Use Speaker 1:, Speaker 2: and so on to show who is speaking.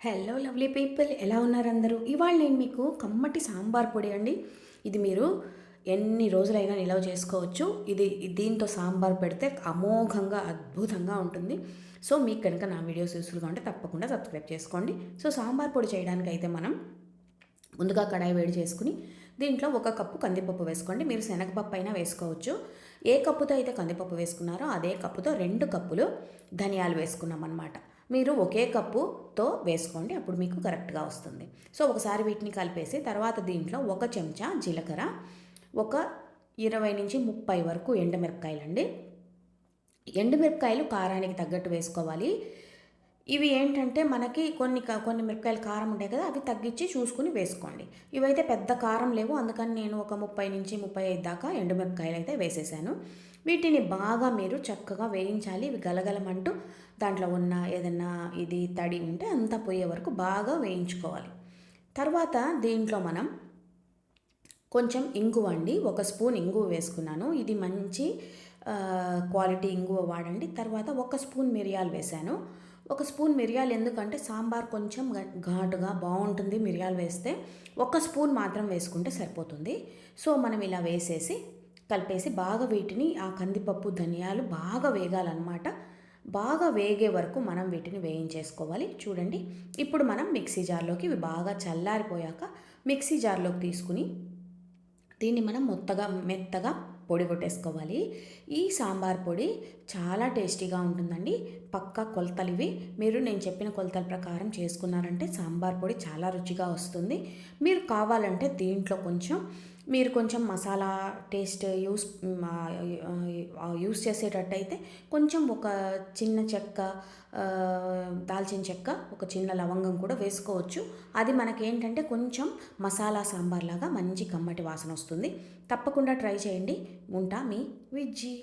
Speaker 1: Hello lovely people ఎలా ఉన్నారు అందరూ? ఇవాళ నేను మీకు కమ్మటి సాంబార్ పొడి అండి. ఇది మీరు ఎన్ని రోజులైనా నిల్వ చేసుకోవచ్చు. ఇది దీంతో సాంబార్ పెడితే అమోఘంగా అద్భుతంగా ఉంటుంది. సో మీకు కనుక నా వీడియోస్ యూస్ఫుల్గా ఉంటే తప్పకుండా సబ్స్క్రైబ్ చేసుకోండి. సో సాంబార్ పొడి చేయడానికి అయితే మనం ముందుగా కడాయి వేడి చేసుకుని దీంట్లో ఒక కప్పు కందిపప్పు వేసుకోండి. మీరు శనగపప్పు అయినా వేసుకోవచ్చు. ఏ కప్పుతో అయితే కందిపప్పు వేసుకున్నారో అదే కప్పుతో రెండు కప్పులు ధనియాలు వేసుకున్నాం అనమాట మీరు ఒకే కప్పుతో వేసుకోండి. అప్పుడు మీకు కరెక్ట్గా వస్తుంది. సో ఒకసారి వీటిని కలిపేసి తర్వాత దీంట్లో ఒక చెంచా జీలకర్ర ఒక ఇరవై నుంచి ముప్పై వరకు ఎండుమిరపకాయలండి. ఎండుమిరపకాయలు కారానికి తగ్గట్టు వేసుకోవాలి. ఇవి ఏంటంటే మనకి కొన్ని కొన్ని మిరపకాయలు కారం ఉంటాయి కదా అవి తగ్గించి చూసుకుని వేసుకోండి. ఇవైతే పెద్ద కారం లేవు. అందుకని నేను ఒక ముప్పై నుంచి ముప్పై ఐదు దాకా ఎండుమిరపకాయలు అయితే వేసేసాను. వీటిని బాగా మీరు చక్కగా వేయించాలి. ఇవి గలగలమంటూ దాంట్లో ఉన్న ఏదన్నా ఇది తడి ఉంటే అంతా పోయే వరకు బాగా వేయించుకోవాలి. తర్వాత దీంట్లో మనం కొంచెం ఇంగువ అండి ఒక స్పూన్ ఇంగువ వేసుకున్నాను. ఇది మంచి క్వాలిటీ ఇంగువ వాడండి. తర్వాత ఒక స్పూన్ మిరియాలు వేశాను. ఒక స్పూన్ మిరియాలు ఎందుకంటే సాంబార్ కొంచెం ఘ- ఘాటుగా బాగుంటుంది మిరియాలు వేస్తే. ఒక స్పూన్ మాత్రం వేసుకుంటే సరిపోతుంది. సో మనం ఇలా వేసేసి కలిపేసి బాగా వీటిని ఆ కందిపప్పు ధనియాలు బాగా వేగాలన్నమాట. బాగా వేగే వరకు మనం వీటిని వేయించేసుకోవాలి. చూడండి ఇప్పుడు మనం మిక్సీ జార్లోకి ఇవి బాగా చల్లారిపోయాక మిక్సీ జార్లోకి తీసుకుని దీన్ని మనం మొత్తగా మెత్తగా పొడి కొట్టేసుకోవాలి. ఈ సాంబార్ పొడి చాలా టేస్టీగా ఉంటుందండి. పక్కా కొలతలు ఇవి. మీరు నేను చెప్పిన కొలతల ప్రకారం చేసుకున్నారంటే సాంబార్ పొడి చాలా రుచిగా వస్తుంది. మీరు కావాలంటే దీంట్లో కొంచెం మీరు కొంచెం మసాలా టేస్ట్ యూస్ యూస్ చేసేటట్టయితే కొంచెం ఒక చిన్న చెక్క దాల్చిన చెక్క ఒక చిన్న లవంగం కూడా వేసుకోవచ్చు. అది మనకేంటంటే కొంచెం మసాలా సాంబార్ లాగా మంచి కమ్మటి వాసన వస్తుంది. తప్పకుండా ట్రై చేయండి. ఉంటా మీ విజ్జీ.